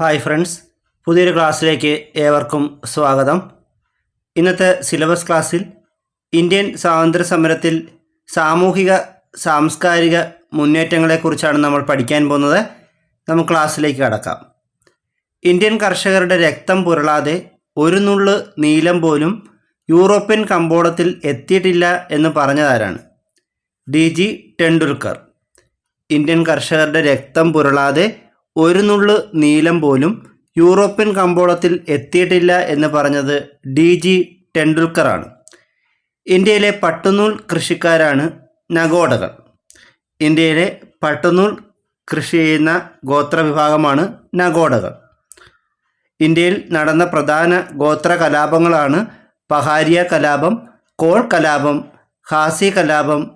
Hi friends പുതിയൊരു ക്ലാസ്സിലേക്ക് ഏവർക്കും സ്വാഗതം. ഇന്നത്തെ സിലബസ് ക്ലാസ്സിൽ ഇന്ത്യൻ സ്വാതന്ത്ര്യ സമരത്തിൽ സാമൂഹിക സാംസ്കാരിക മുന്നേറ്റങ്ങളെക്കുറിച്ചാണ് നമ്മൾ പഠിക്കാൻ പോകുന്നത്. നമുക്ക് ക്ലാസ്സിലേക്ക് കടക്കാം. ഇന്ത്യൻ കർഷകരുടെ രക്തം പുരളാതെ ഒരു നുള്ള് നീലം പോലും യൂറോപ്യൻ കമ്പോളത്തിൽ എത്തിയിട്ടില്ല എന്ന് പറഞ്ഞതാരാണ്? D G Tendulkar. ഇന്ത്യൻ കർഷകരുടെ രക്തം പുരളാതെ ഒരു നുള്ള് നീലം പോലും യൂറോപ്യൻ കമ്പോളത്തിൽ എത്തിയിട്ടില്ല എന്ന് പറഞ്ഞത് ഡി ജി ടെണ്ടുൽക്കറാണ്. ഇന്ത്യയിലെ പട്ടുനൂൽ കൃഷിക്കാരാണ് നഗോഡകൾ. ഇന്ത്യയിലെ പട്ടുനൂൽ കൃഷി ചെയ്യുന്ന ഗോത്രവിഭാഗമാണ് നഗോഡകൾ. ഇന്ത്യയിൽ നടന്ന പ്രധാന ഗോത്ര കലാപങ്ങളാണ് പഹാരിയ കലാപം കോൾ കലാപം ഖാസി കലാപം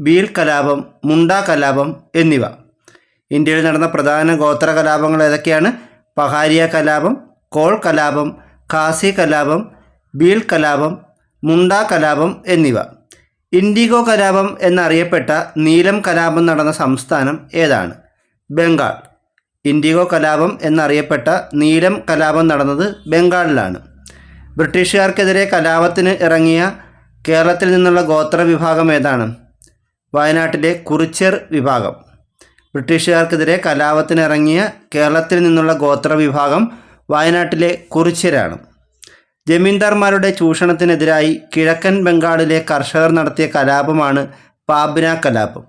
ബീൽ കലാപം മുണ്ട കലാപം എന്നിവ. ഇന്ത്യയിൽ നടന്ന പ്രധാന ഗോത്ര കലാപങ്ങൾ ഏതൊക്കെയാണ്? പഹാരിയ കലാപം കോൾ കലാപം ഖാസി കലാപം ബീൽ കലാപം മുണ്ട കലാപം എന്നിവ. ഇൻഡിഗോ കലാപം എന്നറിയപ്പെട്ട നീലം കലാപം നടന്ന സംസ്ഥാനം ഏതാണ്? ബംഗാൾ. ഇൻഡിഗോ കലാപം എന്നറിയപ്പെട്ട നീലം കലാപം നടന്നത് ബംഗാളിലാണ്. ബ്രിട്ടീഷുകാർക്കെതിരെ കലാപത്തിന് ഇറങ്ങിയ കേരളത്തിൽ നിന്നുള്ള ഗോത്ര വിഭാഗം ഏതാണ്? വയനാട്ടിലെ കുറിച്യർ വിഭാഗം. ബ്രിട്ടീഷുകാർക്കെതിരെ കലാപത്തിനിറങ്ങിയ കേരളത്തിൽ നിന്നുള്ള ഗോത്രവിഭാഗം വയനാട്ടിലെ കുറിച്യരാണ്. ജമീന്ദാർമാരുടെ ചൂഷണത്തിനെതിരായി കിഴക്കൻ ബംഗാളിലെ കർഷകർ നടത്തിയ കലാപമാണ് പാബ്ന കലാപം.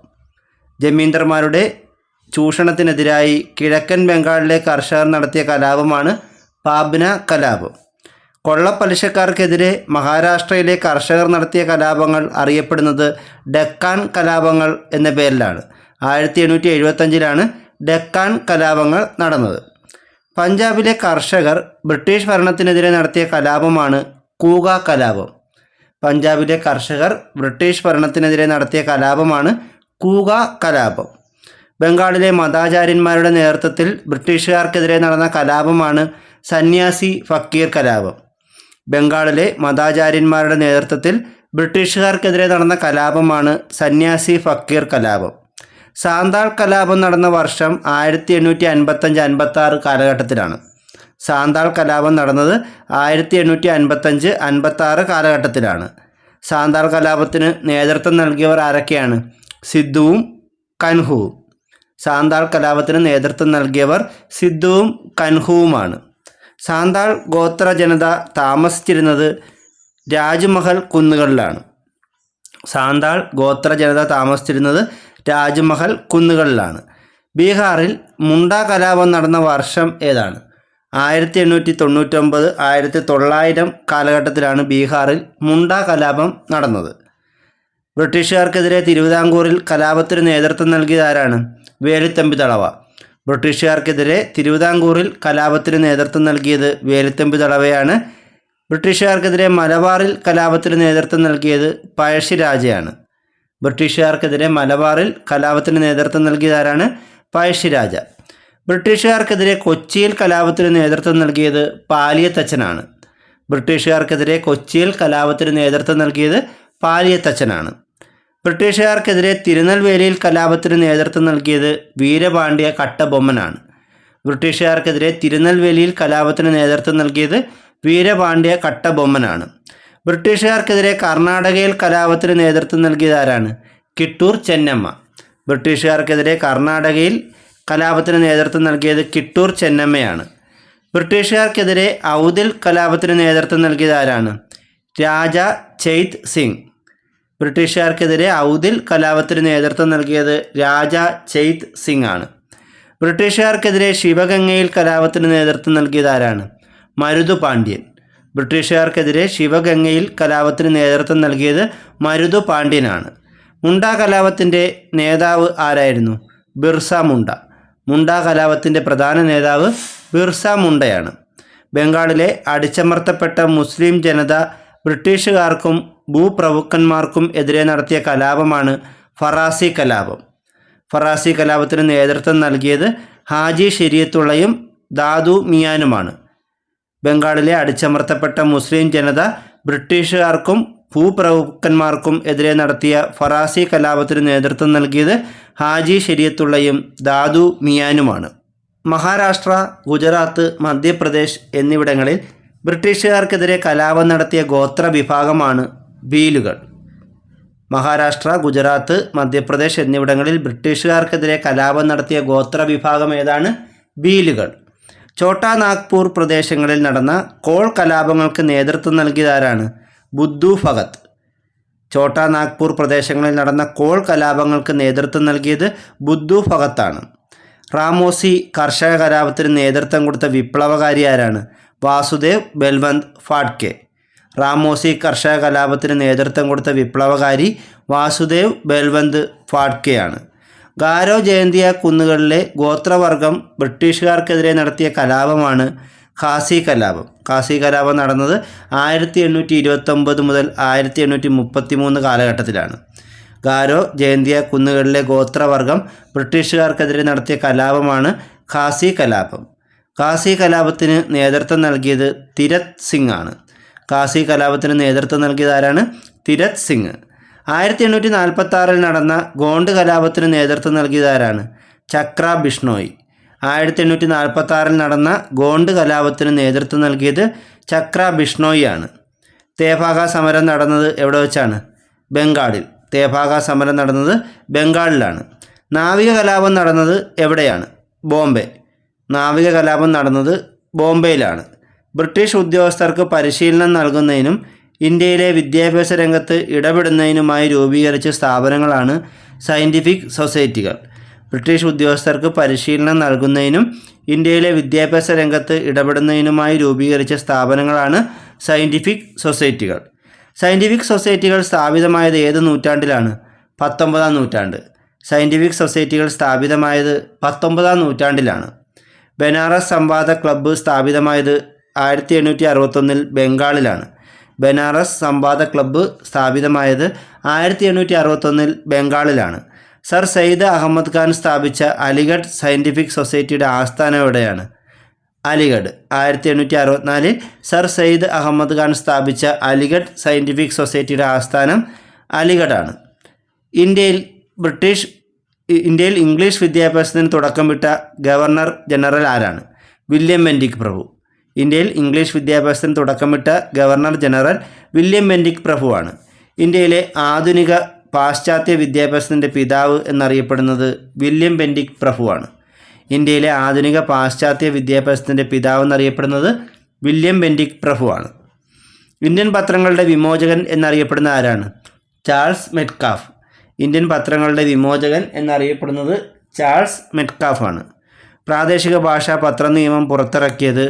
ജമീന്ദാർമാരുടെ ചൂഷണത്തിനെതിരായി കിഴക്കൻ ബംഗാളിലെ കർഷകർ നടത്തിയ കലാപമാണ് പാബ്ന കലാപം. കൊള്ളപ്പലിശക്കാർക്കെതിരെ മഹാരാഷ്ട്രയിലെ കർഷകർ നടത്തിയ കലാപങ്ങൾ അറിയപ്പെടുന്നത് ഡെക്കാൻ കലാപങ്ങൾ എന്ന പേരിലാണ്. ആയിരത്തി എണ്ണൂറ്റി എഴുപത്തഞ്ചിലാണ് ഡെക്കാൻ കലാപങ്ങൾ നടന്നത്. പഞ്ചാബിലെ കർഷകർ ബ്രിട്ടീഷ് ഭരണത്തിനെതിരെ നടത്തിയ കലാപമാണ് കൂക കലാപം. പഞ്ചാബിലെ കർഷകർ ബ്രിട്ടീഷ് ഭരണത്തിനെതിരെ നടത്തിയ കലാപമാണ് കൂക കലാപം. ബംഗാളിലെ മതാചാര്യന്മാരുടെ നേതൃത്വത്തിൽ ബ്രിട്ടീഷുകാർക്കെതിരെ നടന്ന കലാപമാണ് സന്യാസി ഫക്കീർ കലാപം. ബംഗാളിലെ മതാചാര്യന്മാരുടെ നേതൃത്വത്തിൽ ബ്രിട്ടീഷുകാർക്കെതിരെ നടന്ന കലാപമാണ് സന്യാസി ഫക്കീർ കലാപം. സാന്താൾ കലാപം നടന്ന വർഷം ആയിരത്തി എണ്ണൂറ്റി അൻപത്തഞ്ച് അൻപത്തി ആറ് കാലഘട്ടത്തിലാണ്. സാന്താൾ കലാപം നടന്നത് ആയിരത്തി എണ്ണൂറ്റി അൻപത്തഞ്ച് അൻപത്തി ആറ് കാലഘട്ടത്തിലാണ്. സാന്താൾ കലാപത്തിന് നേതൃത്വം നൽകിയവർ ആരൊക്കെയാണ്? സിദ്ധുവും കൻഹുവും. സാന്താൾ കലാപത്തിന് നേതൃത്വം നൽകിയവർ സിദ്ധുവും കൻഹുവുമാണ്. സാന്താൾ ഗോത്ര ജനത താമസിച്ചിരുന്നത് രാജ്മഹൽ കുന്നുകളിലാണ്. സാന്താൾ ഗോത്ര ജനത താമസിച്ചിരുന്നത് രാജ്മഹൽ കുന്നുകളിലാണ്. ബീഹാറിൽ മുണ്ട കലാപം നടന്ന വർഷം ഏതാണ്? ആയിരത്തി എണ്ണൂറ്റി തൊണ്ണൂറ്റൊമ്പത് ആയിരത്തി തൊള്ളായിരം കാലഘട്ടത്തിലാണ് ബീഹാറിൽ മുണ്ട കലാപം നടന്നത്. ബ്രിട്ടീഷുകാർക്കെതിരെ തിരുവിതാംകൂറിൽ കലാപത്തിന് നേതൃത്വം നൽകിയത് ആരാണ്? വേലുത്തമ്പി തളവ. ബ്രിട്ടീഷുകാർക്കെതിരെ തിരുവിതാംകൂറിൽ കലാപത്തിന് നേതൃത്വം നൽകിയത് വേലുത്തമ്പി തളവയാണ്. ബ്രിട്ടീഷുകാർക്കെതിരെ മലബാറിൽ കലാപത്തിന് നേതൃത്വം നൽകിയത് പഴശ്ശിരാജയാണ്. ബ്രിട്ടീഷുകാർക്കെതിരെ മലബാറിൽ കലാപത്തിന് നേതൃത്വം നൽകിയത് ആരാണ് പഴശ്ശിരാജ. ബ്രിട്ടീഷുകാർക്കെതിരെ കൊച്ചിയിൽ കലാപത്തിന് നേതൃത്വം നൽകിയത് പാലിയത്തച്ഛനാണ്. ബ്രിട്ടീഷുകാർക്കെതിരെ കൊച്ചിയിൽ കലാപത്തിന് നേതൃത്വം നൽകിയത് പാലിയത്തച്ഛനാണ്. ബ്രിട്ടീഷുകാർക്കെതിരെ തിരുനെൽവേലിയിൽ കലാപത്തിന് നേതൃത്വം നൽകിയത് വീരപാണ്ഡ്യ കട്ടബൊമ്മനാണ്. ബ്രിട്ടീഷുകാർക്കെതിരെ തിരുനെൽവേലിയിൽ കലാപത്തിന് നേതൃത്വം നൽകിയത് വീരപാണ്ഡ്യ കട്ടബൊമ്മനാണ്. ബ്രിട്ടീഷുകാർക്കെതിരെ കർണാടകയിൽ കലാപത്തിന് നേതൃത്വം നൽകിയതാരാണ്? കിട്ടൂർ ചെന്നമ്മ. ബ്രിട്ടീഷുകാർക്കെതിരെ കർണാടകയിൽ കലാപത്തിന് നേതൃത്വം നൽകിയത് കിട്ടൂർ ചെന്നമ്മയാണ്. ബ്രിട്ടീഷുകാർക്കെതിരെ ഔദിൽ കലാപത്തിന് നേതൃത്വം നൽകിയത് ആരാണ് രാജ ചെയ്ത് സിംഗ്. ബ്രിട്ടീഷുകാർക്കെതിരെ ഔദിൽ കലാപത്തിന് നേതൃത്വം നൽകിയത് രാജ ചെയ്ത് സിംഗ് ആണ് ബ്രിട്ടീഷുകാർക്കെതിരെ ശിവഗംഗയിൽ കലാപത്തിന് നേതൃത്വം നൽകിയതാരാണ്? മരുതു പാണ്ഡ്യൻ. ബ്രിട്ടീഷുകാർക്കെതിരെ ശിവഗംഗയിൽ കലാപത്തിന് നേതൃത്വം നൽകിയത് മരുതു പാണ്ഡ്യനാണ്. മുണ്ട കലാപത്തിന്റെ നേതാവ് ആരായിരുന്നു? ബിർസ മുണ്ട. മുണ്ട കലാപത്തിന്റെ പ്രധാന നേതാവ് ബിർസ മുണ്ടയാണ്. ബംഗാളിലെ അടിച്ചമർത്തപ്പെട്ട മുസ്ലിം ജനത ബ്രിട്ടീഷുകാർക്കും ഭൂപ്രഭുക്കന്മാർക്കും എതിരെ നടത്തിയ കലാപമാണ് ഫറാസി കലാപം. ഫറാസി കലാപത്തിന് നേതൃത്വം നൽകിയത് ഹാജി ഷെരിയത്തുള്ളയും ദാദു മിയാനുമാണ്. ബംഗാളിലെ അടിച്ചമർത്തപ്പെട്ട മുസ്ലിം ജനത ബ്രിട്ടീഷുകാർക്കും ഭൂപ്രഭുക്കന്മാർക്കും എതിരെ നടത്തിയ ഫറാസി കലാപത്തിന് നേതൃത്വം നൽകിയത് ഹാജി ശരിയത്തുള്ളയും ദാദു മിയാനുമാണ്. മഹാരാഷ്ട്ര ഗുജറാത്ത് മധ്യപ്രദേശ് എന്നിവിടങ്ങളിൽ ബ്രിട്ടീഷുകാർക്കെതിരെ കലാപം നടത്തിയ ഗോത്ര വിഭാഗമാണ് ഭീലുകൾ. മഹാരാഷ്ട്ര ഗുജറാത്ത് മധ്യപ്രദേശ് എന്നിവിടങ്ങളിൽ ബ്രിട്ടീഷുകാർക്കെതിരെ കലാപം നടത്തിയ ഗോത്ര വിഭാഗം ഏതാണ്? ഭീലുകൾ. ഛോട്ടാ നാഗ്പൂർ പ്രദേശങ്ങളിൽ നടന്ന കോൾ കലാപങ്ങൾക്ക് നേതൃത്വം നൽകിയതാരാണ്? ബുദ്ധു ഭഗത്. ഛോട്ടാ നാഗ്പൂർ പ്രദേശങ്ങളിൽ നടന്ന കോൾ കലാപങ്ങൾക്ക് നേതൃത്വം നൽകിയത് ബുദ്ധു ഭഗത്താണ്. റാമോസി കർഷക കലാപത്തിന് നേതൃത്വം കൊടുത്ത വിപ്ലവകാരി ആരാണ്? വാസുദേവ് ബൽവന്ത് ഫാഡ്കെ റാമോസി കർഷക കലാപത്തിന് നേതൃത്വം കൊടുത്ത വിപ്ലവകാരി വാസുദേവ് ബൽവന്ത് ഫാഡ്കെയാണ് ഗാരോ ജയന്തിയ കുന്നുകളിലെ ഗോത്രവർഗം ബ്രിട്ടീഷുകാർക്കെതിരെ നടത്തിയ കലാപമാണ് ഖാസി കലാപം. ഖാസി കലാപം നടന്നത് ആയിരത്തി എണ്ണൂറ്റി ഇരുപത്തൊമ്പത് മുതൽ ആയിരത്തി എണ്ണൂറ്റി മുപ്പത്തി മൂന്ന് കാലഘട്ടത്തിലാണ്. ഗാരോ ജയന്തിയ കുന്നുകളിലെ ഗോത്രവർഗം ബ്രിട്ടീഷുകാർക്കെതിരെ നടത്തിയ കലാപമാണ് ഖാസി കലാപം. ഖാസി കലാപത്തിന് നേതൃത്വം നൽകിയത് തിരത് സിംഗ് ആണ്. ഖാസി കലാപത്തിന് നേതൃത്വം നൽകിയത് ആരാണ്? തിരത് സിംഗ്. ആയിരത്തി എണ്ണൂറ്റി നാൽപ്പത്തി ആറിൽ നടന്ന ഗോണ്ട് കലാപത്തിന് നേതൃത്വം നൽകിയതാരാണ്? ചക്ര ബിഷ്ണോയ്. ആയിരത്തി എണ്ണൂറ്റി നാൽപ്പത്തി ആറിൽ നടന്ന ഗോണ്ട് കലാപത്തിന് നേതൃത്വം നൽകിയത് ചക്ര ബിഷ്ണോയി ആണ്. തേഭാഗ സമരം നടന്നത് എവിടെ വെച്ചാണ്? ബംഗാളിൽ. തേഭാഗ സമരം നടന്നത് ബംഗാളിലാണ്. നാവിക കലാപം നടന്നത് എവിടെയാണ്? ബോംബെ. നാവിക കലാപം നടന്നത് ബോംബെയിലാണ്. ബ്രിട്ടീഷ് ഉദ്യോഗസ്ഥർക്ക് പരിശീലനം നൽകുന്നതിനും ഇന്ത്യയിലെ വിദ്യാഭ്യാസ രംഗത്ത് ഇടപെടുന്നതിനുമായി രൂപീകരിച്ച സ്ഥാപനങ്ങളാണ് സയന്റിഫിക് സൊസൈറ്റികൾ. ബ്രിട്ടീഷ് ഉദ്യോഗസ്ഥർക്ക് പരിശീലനം നൽകുന്നതിനും ഇന്ത്യയിലെ വിദ്യാഭ്യാസ രംഗത്ത് ഇടപെടുന്നതിനുമായി രൂപീകരിച്ച സ്ഥാപനങ്ങളാണ് സയന്റിഫിക് സൊസൈറ്റികൾ. സയന്റിഫിക് സൊസൈറ്റികൾ സ്ഥാപിതമായത് ഏത് നൂറ്റാണ്ടിലാണ്? പത്തൊമ്പതാം നൂറ്റാണ്ട്. സയന്റിഫിക് സൊസൈറ്റികൾ സ്ഥാപിതമായത് പത്തൊമ്പതാം നൂറ്റാണ്ടിലാണ്. ബനാറസ് സംവാദ ക്ലബ്ബ് സ്ഥാപിതമായത് ആയിരത്തി എണ്ണൂറ്റി അറുപത്തൊന്നിൽ ബംഗാളിലാണ്. ബനാറസ് സംവാദ ക്ലബ്ബ് സ്ഥാപിതമായത് ആയിരത്തി എണ്ണൂറ്റി അറുപത്തൊന്നിൽ ബംഗാളിലാണ്. സർ സയ്യിദ് അഹമ്മദ് ഖാൻ സ്ഥാപിച്ച അലിഗഡ് സയന്റിഫിക് സൊസൈറ്റിയുടെ ആസ്ഥാനം എവിടെയാണ് അലിഗഡ്. ആയിരത്തി എണ്ണൂറ്റി അറുപത്തിനാലിൽ സർ സയ്യിദ് അഹമ്മദ് ഖാൻ സ്ഥാപിച്ച അലിഗഡ് സയന്റിഫിക് സൊസൈറ്റിയുടെ ആസ്ഥാനം അലിഗഡാണ്. ഇന്ത്യയിൽ ബ്രിട്ടീഷ് ഇന്ത്യയിൽ ഇംഗ്ലീഷ് വിദ്യാഭ്യാസത്തിന് തുടക്കമിട്ട ഗവർണർ ജനറൽ ആരാണ്? വില്യം മെൻഡിക് പ്രഭു. ഇന്ത്യയിൽ ഇംഗ്ലീഷ് വിദ്യാഭ്യാസത്തിന് തുടക്കമിട്ട ഗവർണർ ജനറൽ വില്യം ബെൻഡിക് പ്രഭുവാണ്. ഇന്ത്യയിലെ ആധുനിക പാശ്ചാത്യ വിദ്യാഭ്യാസത്തിന്റെ പിതാവ് എന്നറിയപ്പെടുന്നത് വില്യം ബെൻഡിക് പ്രഭുവാണ്. ഇന്ത്യയിലെ ആധുനിക പാശ്ചാത്യ വിദ്യാഭ്യാസത്തിന്റെ പിതാവ് എന്നറിയപ്പെടുന്നത് വില്യം ബെൻഡിക് പ്രഭുവാണ്. ഇന്ത്യൻ പത്രങ്ങളുടെ വിമോചകൻ എന്നറിയപ്പെടുന്ന ആരാണ്? Charles Metcalfe. ഇന്ത്യൻ പത്രങ്ങളുടെ വിമോചകൻ എന്നറിയപ്പെടുന്നത് ചാൾസ് മെറ്റ്കാഫ് ആണ് പ്രാദേശിക ഭാഷാ പത്ര നിയമം പുറത്തിറക്കിയത്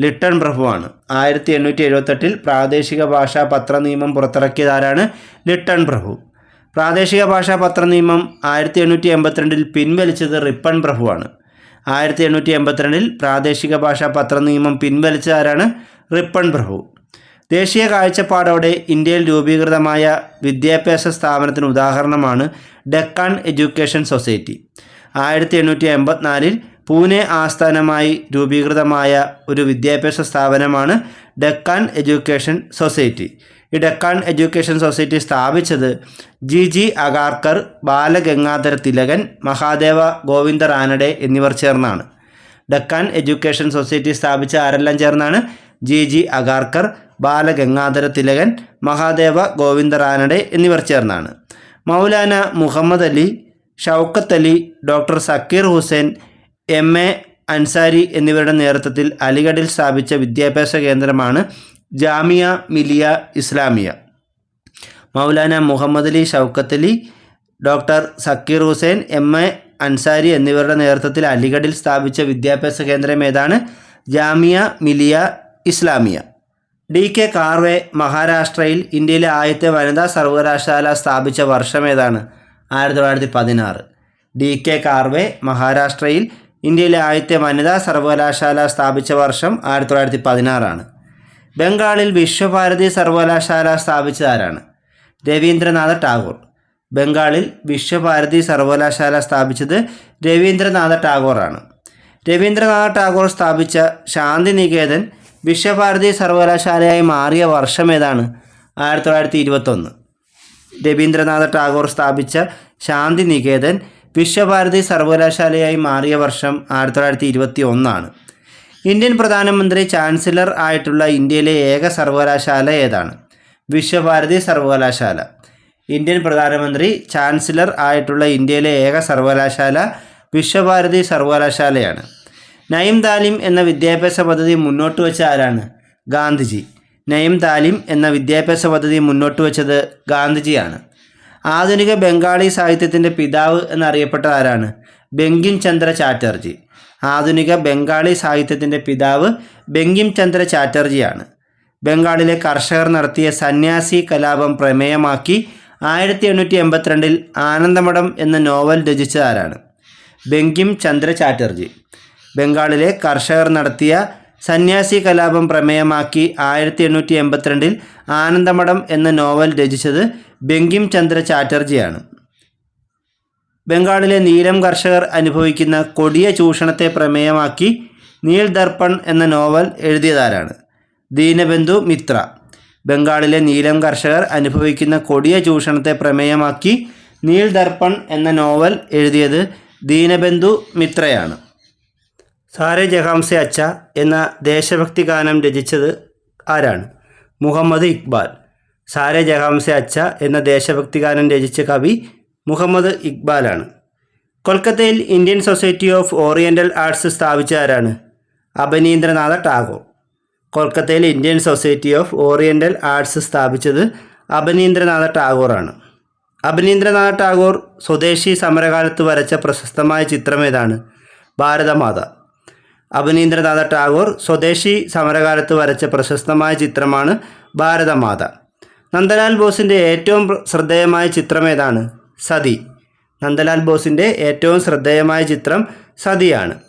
ലിട്ടൺ പ്രഭുവാണ്. ആയിരത്തി എണ്ണൂറ്റി എഴുപത്തെട്ടിൽ പ്രാദേശിക ഭാഷാ പത്ര നിയമം പുറത്തിറക്കിയത് ആരാണ് ലിട്ടൺ പ്രഭു. പ്രാദേശിക ഭാഷാ പത്ര നിയമം ആയിരത്തി എണ്ണൂറ്റി എൺപത്തിരണ്ടിൽ പിൻവലിച്ചത് റിപ്പൺ പ്രഭുവാണ്. ആയിരത്തി എണ്ണൂറ്റി എൺപത്തിരണ്ടിൽ പ്രാദേശിക ഭാഷാ പത്ര നിയമം പിൻവലിച്ചതാരാണ് റിപ്പൺ പ്രഭു. ദേശീയ കാഴ്ചപ്പാടോടെ ഇന്ത്യയിൽ രൂപീകൃതമായ വിദ്യാഭ്യാസ സ്ഥാപനത്തിന് ഉദാഹരണമാണ് ഡെക്കാൻ എഡ്യൂക്കേഷൻ സൊസൈറ്റി. ആയിരത്തി എണ്ണൂറ്റി എൺപത്തിനാലിൽ പൂനെ ആസ്ഥാനമായി രൂപീകൃതമായ ഒരു വിദ്യാഭ്യാസ സ്ഥാപനമാണ് ഡെക്കാൻ എഡ്യൂക്കേഷൻ സൊസൈറ്റി. ഈ ഡെക്കാൻ എഡ്യൂക്കേഷൻ സൊസൈറ്റി സ്ഥാപിച്ചത് ജി. ജി. അഗാർക്കർ ബാലഗംഗാധര തിലകൻ മഹാദേവ ഗോവിന്ദ റാനഡെ എന്നിവർ ചേർന്നാണ്. ഡെക്കാൻ എഡ്യൂക്കേഷൻ സൊസൈറ്റി സ്ഥാപിച്ച ആരെല്ലാം ചേർന്നാണ്? ജി. ജി. അഗാർക്കർ ബാലഗംഗാധര തിലകൻ മഹാദേവ ഗോവിന്ദ റാനഡെ എന്നിവർ ചേർന്നാണ്. Maulana Muhammad Ali Shaukat Ali doctor Zakir Hussain M. A. Ansari എന്നിവരുടെ നേതൃത്വത്തിൽ അലിഗഡിൽ സ്ഥാപിച്ച വിദ്യാഭ്യാസ കേന്ദ്രമാണ് Jamia Millia Islamia. Maulana Muhammad Ali Shaukat Ali doctor Zakir Hussain M. A. Ansari എന്നിവരുടെ നേതൃത്വത്തിൽ അലിഗഡിൽ സ്ഥാപിച്ച വിദ്യാഭ്യാസ കേന്ദ്രം ഏതാണ്? ജാമിയ മിലിയ ഇസ്ലാമിയ. ഡി. കെ. കാർവേ മഹാരാഷ്ട്രയിൽ ഇന്ത്യയിലെ ആദ്യത്തെ വനിതാ സർവകലാശാല സ്ഥാപിച്ച വർഷം ഏതാണ്? ആയിരത്തി തൊള്ളായിരത്തി പതിനാറ്. ഡി. കെ. കാർവേ മഹാരാഷ്ട്രയിൽ ഇന്ത്യയിലെ ആദ്യത്തെ വനിതാ സർവകലാശാല സ്ഥാപിച്ച വർഷം ആയിരത്തി തൊള്ളായിരത്തി പതിനാറാണ് ബംഗാളിൽ വിശ്വഭാരതി സർവകലാശാല സ്ഥാപിച്ചതാരാണ് രവീന്ദ്രനാഥ ടാഗോർ. ബംഗാളിൽ വിശ്വഭാരതി സർവകലാശാല സ്ഥാപിച്ചത് രവീന്ദ്രനാഥ ടാഗോറാണ്. രവീന്ദ്രനാഥ ടാഗോർ സ്ഥാപിച്ച ശാന്തിനികേതൻ വിശ്വഭാരതി സർവകലാശാലയായി മാറിയ വർഷം ഏതാണ്? ആയിരത്തി തൊള്ളായിരത്തി ഇരുപത്തൊന്ന് രവീന്ദ്രനാഥ ടാഗോർ സ്ഥാപിച്ച ശാന്തിനികേതൻ വിശ്വഭാരതി സർവകലാശാലയായി മാറിയ വർഷം ആയിരത്തി തൊള്ളായിരത്തി ഇരുപത്തി ഒന്നാണ് ഇന്ത്യൻ പ്രധാനമന്ത്രി ചാൻസലർ ആയിട്ടുള്ള ഇന്ത്യയിലെ ഏക സർവകലാശാല ഏതാണ്? വിശ്വഭാരതി സർവകലാശാല. ഇന്ത്യൻ പ്രധാനമന്ത്രി ചാൻസലർ ആയിട്ടുള്ള ഇന്ത്യയിലെ ഏക സർവകലാശാല വിശ്വഭാരതി സർവകലാശാലയാണ്. നയിം താലിം എന്ന വിദ്യാഭ്യാസ പദ്ധതി മുന്നോട്ട് വെച്ച ആരാണ്? ഗാന്ധിജി. നയിം താലിം എന്ന വിദ്യാഭ്യാസ പദ്ധതി മുന്നോട്ട് വെച്ചത് ഗാന്ധിജിയാണ്. ആധുനിക ബംഗാളി സാഹിത്യത്തിന്റെ പിതാവ് എന്നറിയപ്പെട്ട ആരാണ് ബെങ്കിം ചന്ദ്ര ചാറ്റർജി. ആധുനിക ബംഗാളി സാഹിത്യത്തിന്റെ പിതാവ് ബെങ്കിം ചന്ദ്ര ചാറ്റർജിയാണ്. ബംഗാളിലെ കർഷകർ നടത്തിയ സന്യാസി കലാപം പ്രമേയമാക്കി ആയിരത്തി എണ്ണൂറ്റി എൺപത്തിരണ്ടിൽ ആനന്ദമഠം എന്ന നോവൽ രചിച്ചതാരാണ്? ആരാണ് ബെങ്കിം ചന്ദ്ര ചാറ്റർജി. ബംഗാളിലെ കർഷകർ നടത്തിയ സന്യാസി കലാപം പ്രമേയമാക്കി ആയിരത്തി എണ്ണൂറ്റി എൺപത്തിരണ്ടിൽ ആനന്ദമഠം എന്ന നോവൽ രചിച്ചത് ബെങ്കിം ചന്ദ്ര ചാറ്റർജിയാണ്. ബംഗാളിലെ നീലം കർഷകർ അനുഭവിക്കുന്ന കൊടിയ ചൂഷണത്തെ പ്രമേയമാക്കി നീൽ ദർപ്പൺ എന്ന നോവൽ എഴുതിയതാരാണ്? ദീനബന്ധു മിത്ര. ബംഗാളിലെ നീലം കർഷകർ അനുഭവിക്കുന്ന കൊടിയ ചൂഷണത്തെ പ്രമേയമാക്കി നീൽ ദർപ്പൺ എന്ന നോവൽ എഴുതിയത് ദീനബന്ധു മിത്രയാണ്. സാരെ ജഹാംസെ അച്ച എന്ന ദേശഭക്തി ഗാനം രചിച്ചത് ആരാണ്? മുഹമ്മദ് ഇക്ബാൽ. സാരെ ജഹാംസെ അച്ച എന്ന ദേശഭക്തി ഗാനം രചിച്ച കവി മുഹമ്മദ് ഇക്ബാലാണ്. കൊൽക്കത്തയിൽ Indian Society of Oriental Arts സ്ഥാപിച്ച ആരാണ്? അഭിനീന്ദ്രനാഥ ടാഗോർ. കൊൽക്കത്തയിൽ Indian Society of Oriental Arts സ്ഥാപിച്ചത് അഭിനീന്ദ്രനാഥ ടാഗോറാണ്. അഭിനീന്ദ്രനാഥ ടാഗോർ സ്വദേശി സമരകാലത്ത് വരച്ച പ്രശസ്തമായ ചിത്രം ഏതാണ്? ഭാരതമാത. അഭിനീന്ദ്രനാഥ ടാഗോർ സ്വദേശി സമരകാലത്ത് വരച്ച പ്രശസ്തമായ ചിത്രമാണ് ഭാരതമാത. നന്ദലാൽ ബോസിന്റെ ഏറ്റവും ശ്രദ്ധേയമായ ചിത്രം ഏതാണ്? സതി. നന്ദലാൽ ബോസിന്റെ ഏറ്റവും ശ്രദ്ധേയമായ ചിത്രം സതിയാണ്.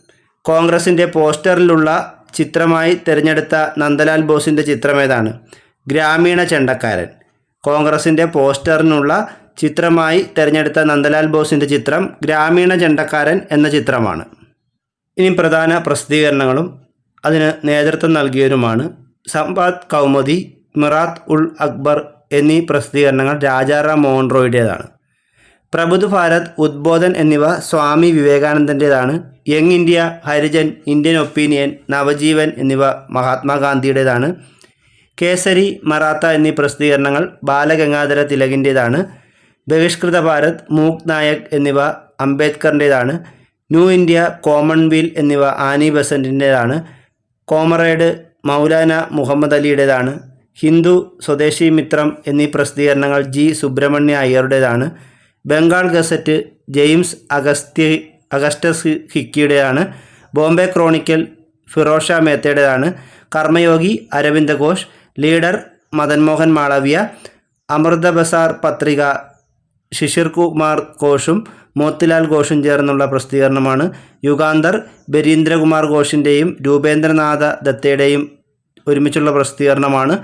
കോൺഗ്രസിന്റെ പോസ്റ്ററിലുള്ള ചിത്രമായി തിരഞ്ഞെടുത്ത നന്ദലാൽ ബോസിന്റെ ചിത്രം ഏതാണ്? ഗ്രാമീണ ചെണ്ടക്കാരൻ. കോൺഗ്രസിന്റെ പോസ്റ്ററിനുള്ള ചിത്രമായി തിരഞ്ഞെടുത്ത നന്ദലാൽ ബോസിന്റെ ചിത്രം ഗ്രാമീണ ചെണ്ടക്കാരൻ എന്ന ചിത്രമാണ്. ഇനി പ്രധാന പ്രസിദ്ധീകരണങ്ങളും അതിന് നേതൃത്വം നൽകിയവരുമാണ്. സംബാദ് കൗമുദി മിറാത്ത് ഉൾ അക്ബർ എന്നീ പ്രസിദ്ധീകരണങ്ങൾ രാജാറാം മോഹൻ റോയുടേതാണ്. പ്രബുദ്ധ ഭാരത് ഉദ്ബോധൻ എന്നിവ Swami വിവേകാനന്ദന്റേതാണ് young India Harijan Indian opinion Navajivan എന്നിവ മഹാത്മാഗാന്ധിയുടേതാണ്. കേസരി മറാത്ത എന്നീ പ്രസിദ്ധീകരണങ്ങൾ ബാലഗംഗാധര തിലകിന്റേതാണ് ബഹിഷ്കൃത ഭാരത് മൂക് നായക് എന്നിവ അംബേദ്കറിന്റേതാണ് ന്യൂ ഇന്ത്യ കോമൺവീൽ എന്നിവ ആനി ബസന്റിന്റേതാണ് കോമറേഡ് മൗലാന മുഹമ്മദ് അലിയുടേതാണ്. ഹിന്ദു സ്വദേശി മിത്രം എന്നീ പ്രസിദ്ധീകരണങ്ങൾ ജി. സുബ്രഹ്മണ്യ അയ്യരുടേതാണ്. ബംഗാൾ ഗസറ്റ് ജെയിംസ് അഗസ്ത്യ അഗസ്റ്റസ് ഹിക്കിയുടേതാണ്. ബോംബെ ക്രോണിക്കൽ ഫിറോഷ മേത്തയുടേതാണ്. കർമ്മയോഗി അരവിന്ദ ഘോഷ് ലീഡർ മദൻമോഹൻ മാളവ്യ അമൃത ബസാർ പത്രിക ശിശിർ കുമാർ ഘോഷും മോത്തിലാൽ ഘോഷും ചേർന്നുള്ള പ്രസിദ്ധീകരണമാണ്. യുഗാന്തർ ബരീന്ദ്രകുമാർ ഘോഷിന്റെയും രൂപേന്ദ്രനാഥ ദത്തയുടെയും ഒരുമിച്ചുള്ള പ്രസിദ്ധീകരണമാണ്.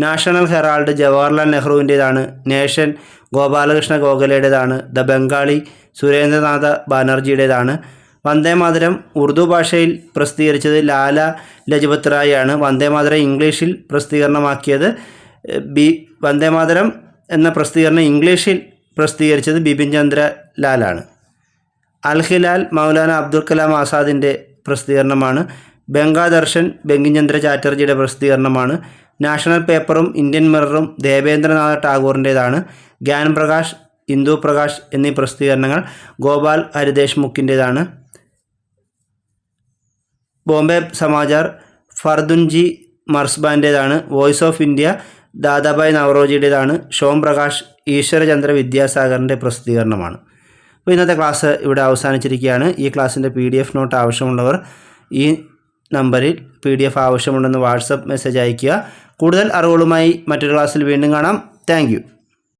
നാഷണൽ ഹെറാൾഡ് ജവഹർലാൽ നെഹ്റുവിന്റേതാണ് നേഷൻ ഗോപാലകൃഷ്ണ ഗോഖലയുടേതാണ് ദ ബംഗാളി സുരേന്ദ്രനാഥ ബാനർജിയുടേതാണ്. വന്ദേമാതരം ഉറുദു ഭാഷയിൽ പ്രസിദ്ധീകരിച്ചത് ലാല ലജപത് റായാണ് വന്ദേമാതരം ഇംഗ്ലീഷിൽ പ്രസിദ്ധീകരണമാക്കിയത്. ബി വന്ദേമാതരം എന്ന പ്രസിദ്ധീകരണം ഇംഗ്ലീഷിൽ പ്രസിദ്ധീകരിച്ചത് ബിപിൻ ചന്ദ്ര ലാലാണ്. അൽ ഹിലാൽ മൗലാന അബ്ദുൽ കലാം ആസാദിന്റെ പ്രസിദ്ധീകരണമാണ്. ബംഗാദർശൻ ബങ്കിംചന്ദ്ര ചാറ്റർജിയുടെ പ്രസിദ്ധീകരണമാണ്. നാഷണൽ പേപ്പറും ഇന്ത്യൻ മിററും ദേവേന്ദ്രനാഥ ടാഗോറിന്റേതാണ് ഗ്യാൻ പ്രകാശ് ഇന്ദു പ്രകാശ് എന്നീ പ്രസിദ്ധീകരണങ്ങൾ ഗോപാൽ ഹരിദേശ്മുഖിന്റേതാണ് ബോംബെ സമാചാർ ഫർദുൻജി മർസ്ബാന്റേതാണ് വോയിസ് ഓഫ് ഇന്ത്യ ദാദാഭായ് നവറോജിയുടേതാണ് ഷോം പ്രകാശ് ഈശ്വരചന്ദ്ര വിദ്യാസാഗറിന്റെ പ്രസിദ്ധീകരണമാണ്. അപ്പോൾ ഇന്നത്തെ ക്ലാസ് ഇവിടെ അവസാനിച്ചിരിക്കുകയാണ്. ഈ ക്ലാസ്സിന്റെ പി ഡി എഫ് നോട്ട് ആവശ്യമുള്ളവർ ഈ നമ്പറിൽ പി ഡി എഫ് ആവശ്യമുണ്ടെന്ന് വാട്സപ്പ് മെസ്സേജ് അയയ്ക്കുക. കൂടുതൽ അറിവുകളുമായി മറ്റൊരു ക്ലാസ്സിൽ വീണ്ടും കാണാം. താങ്ക്